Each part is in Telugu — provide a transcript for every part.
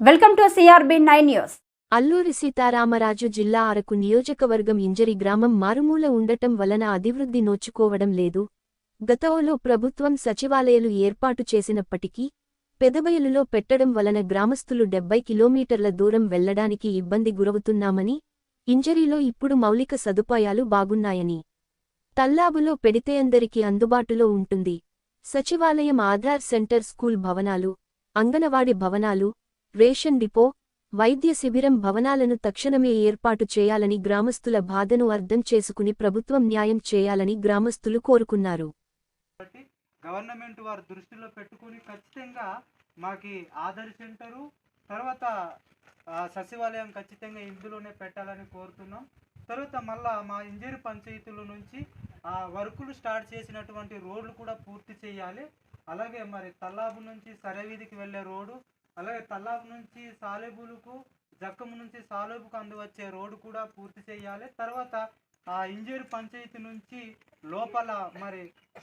Welcome to C R B nine news. Alluri Sitaramaraju జిల్లా అరకు నియోజకవర్గం ఇంజరి గ్రామం మారుమూల ఉండటం వలన అభివృద్ధి నోచుకోవడం లేదు. గతంలో ప్రభుత్వం సచివాలయాలు ఏర్పాటు చేసినప్పటికీ పెదబయలులో పెట్టడం వలన గ్రామస్తులు డెబ్బై కిలోమీటర్ల దూరం వెళ్ళడానికి ఇబ్బంది గురవుతున్నామని ఇంజరీలో ఇప్పుడు మౌలిక సదుపాయాలు బాగున్నాయని. తల్లాబులో పెడితే అందరికీ అందుబాటులో ఉంటుంది. సచివాలయం ఆధార్ సెంటర్ స్కూల్ భవనాలు అంగనవాడి భవనాలు రేషన్ డిపో వైద్య శిబిరం భవనాలను తక్షణమే ఏర్పాటు చేయాలని గ్రామస్తుల బాధను అర్థం చేసుకుని ప్రభుత్వం న్యాయం చేయాలని గ్రామస్తులు కోరుకున్నారు. గవర్నమెంట్ వారు దృష్టిలో పెట్టుకుని ఖచ్చితంగా మాకి ఆధార్ సెంటరు తర్వాత సచివాలయం ఖచ్చితంగా ఇందులోనే పెట్టాలని కోరుతున్నాం. తర్వాత మళ్ళా మా ఇంజరి పంచాయతీల నుంచి ఆ వర్కులు స్టార్ట్ చేసినటువంటి రోడ్లు కూడా పూర్తి చేయాలి. అలాగే మరి తల్లాబు నుంచి సరవీధికి వెళ్ళే రోడ్డు అలాగే తల్లాబు నుంచి సాలెబులకు జక్కము నుంచి సాలేబుకు అందువచ్చే రోడ్డు కూడా పూర్తి చేయాలి. తర్వాత ఆ ఇంజేరు పంచాయతీ నుంచి లోపల మరి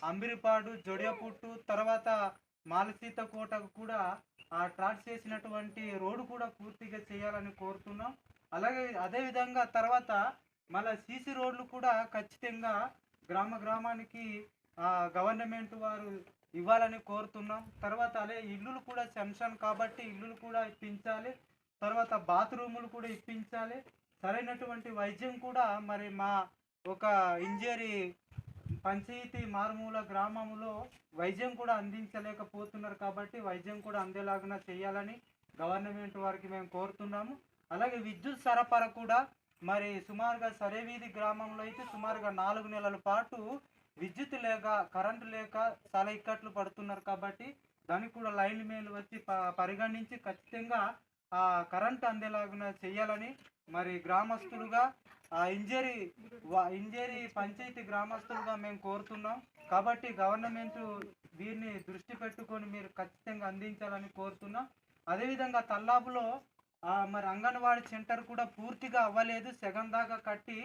అంబిరిపాడు జొడియపుట్టు తర్వాత మాలసీత కోటకు కూడా ఆ ట్రాక్ చేసినటువంటి రోడ్డు కూడా పూర్తిగా చేయాలని కోరుతున్నాం. అలాగే అదేవిధంగా తర్వాత మళ్ళీ సీసీ రోడ్లు కూడా ఖచ్చితంగా గ్రామ గ్రామానికి గవర్నమెంట్ వారు ఇవ్వాలని కోరుతున్నాం. తర్వాత అదే ఇల్లులు కూడా శంషన్ కాబట్టి ఇల్లులు కూడా ఇప్పించాలి. తర్వాత బాత్రూములు కూడా ఇప్పించాలి. సరైనటువంటి వైద్యం కూడా మరి మా ఒక ఇంజరీ పంచాయతీ మారుమూల గ్రామంలో వైద్యం కూడా అందించలేకపోతున్నారు కాబట్టి వైద్యం కూడా అందేలాగా చేయాలని గవర్నమెంట్ వారికి మేము కోరుతున్నాము. అలాగే విద్యుత్ సరఫరా కూడా మరి సుమారుగా సరేవీధి గ్రామంలో అయితే సుమారుగా నాలుగు నెలల పాటు విద్యుత్ లేక కరెంటు లేక చాలా ఇక్కట్లు పడుతున్నారు కాబట్టి దానికి కూడా లైన్ మేలు వచ్చి ప- పరిగణించి ఖచ్చితంగా ఆ కరెంట్ అందేలాగా చేయాలని మరి గ్రామస్తులుగా ఆ ఇంజరీ వా- ఇంజరీ పంచాయతీ గ్రామస్తులుగా మేము కోరుతున్నాం. కాబట్టి గవర్నమెంట్ దీన్ని దృష్టి పెట్టుకొని మీరు ఖచ్చితంగా అందించాలని కోరుతున్నాం. అదేవిధంగా తల్లాబులో మరి అంగన్వాడీ సెంటర్ కూడా పూర్తిగా అవ్వలేదు. సగం దాకా కట్టి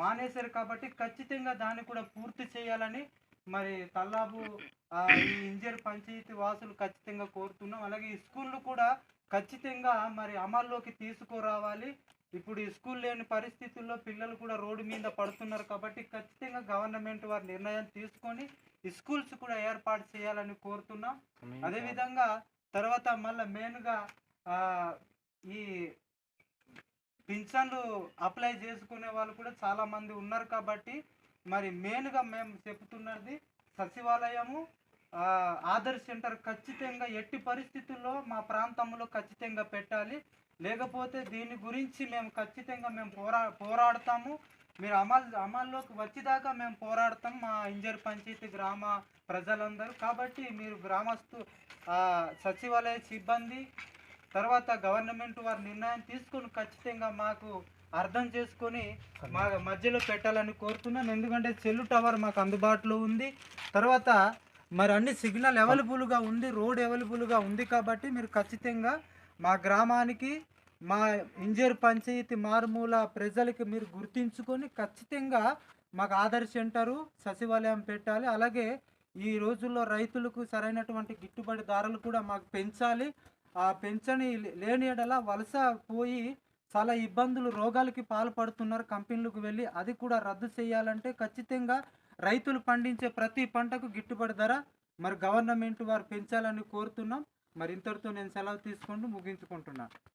మానేశారు కాబట్టి ఖచ్చితంగా దాన్ని కూడా పూర్తి చేయాలని మరి తల్లాబు ఈ ఇంజర్ పంచాయతీ వాసులు ఖచ్చితంగా కోరుతున్నాం. అలాగే ఈ స్కూళ్ళు కూడా ఖచ్చితంగా మరి అమల్లోకి తీసుకురావాలి. ఇప్పుడు ఈ స్కూల్ లేని పరిస్థితుల్లో పిల్లలు కూడా రోడ్డు మీద పడుతున్నారు కాబట్టి ఖచ్చితంగా గవర్నమెంట్ వారి నిర్ణయం తీసుకొని ఈ స్కూల్స్ కూడా ఏర్పాటు చేయాలని కోరుతున్నాం. అదేవిధంగా తర్వాత మళ్ళీ మెయిన్గా ఈ పింఛన్లు అప్లై చేసుకునే వాళ్ళు కూడా చాలామంది ఉన్నారు కాబట్టి మరి మెయిన్గా మేము చెప్తున్నది సచివాలయము ఆ, ఆధార్ సెంటర్ ఖచ్చితంగా ఎట్టి పరిస్థితుల్లో మా ప్రాంతంలో ఖచ్చితంగా పెట్టాలి. లేకపోతే దీని గురించి మేము ఖచ్చితంగా మేము పోరా పోరాడతాము. మీరు అమలు అమల్లోకి వచ్చేదాకా మేము పోరాడతాం మా ఇంజర్ పంచాయతీ గ్రామ ప్రజలందరూ. కాబట్టి మీరు గ్రామస్తు సచివాలయ సిబ్బంది తర్వాత గవర్నమెంట్ వారి నిర్ణయం తీసుకొని ఖచ్చితంగా మాకు అర్థం చేసుకొని మా మధ్యలో పెట్టాలని కోరుతున్నాను. ఎందుకంటే సెల్లు టవర్ మాకు అందుబాటులో ఉంది. తర్వాత మరి అన్ని సిగ్నల్ అవైలబుల్గా ఉంది రోడ్ అవైలబుల్గా ఉంది కాబట్టి మీరు ఖచ్చితంగా మా గ్రామానికి మా ఇంజర్ పంచాయతీ మారుమూల ప్రజలకి మీరు గుర్తించుకొని ఖచ్చితంగా మాకు ఆధార్ సెంటరు సచివాలయం పెట్టాలి. అలాగే ఈ రోజుల్లో రైతులకు సరైనటువంటి గిట్టుబడి ధరలు కూడా మాకు పెంచాలి. పెంచని లేని ఎడల వలస పోయి చాలా ఇబ్బందులు రోగాలకి పాల్పడుతున్నారు కంపెనీలకు వెళ్ళి. అది కూడా రద్దు చేయాలంటే ఖచ్చితంగా రైతులు పండించే ప్రతి పంటకు గిట్టుబడి ధర మరి గవర్నమెంట్ వారు పెంచాలని కోరుతున్నాం. మరి ఇంతటితో నేను సెలవు తీసుకుంటూ ముగించుకుంటున్నాను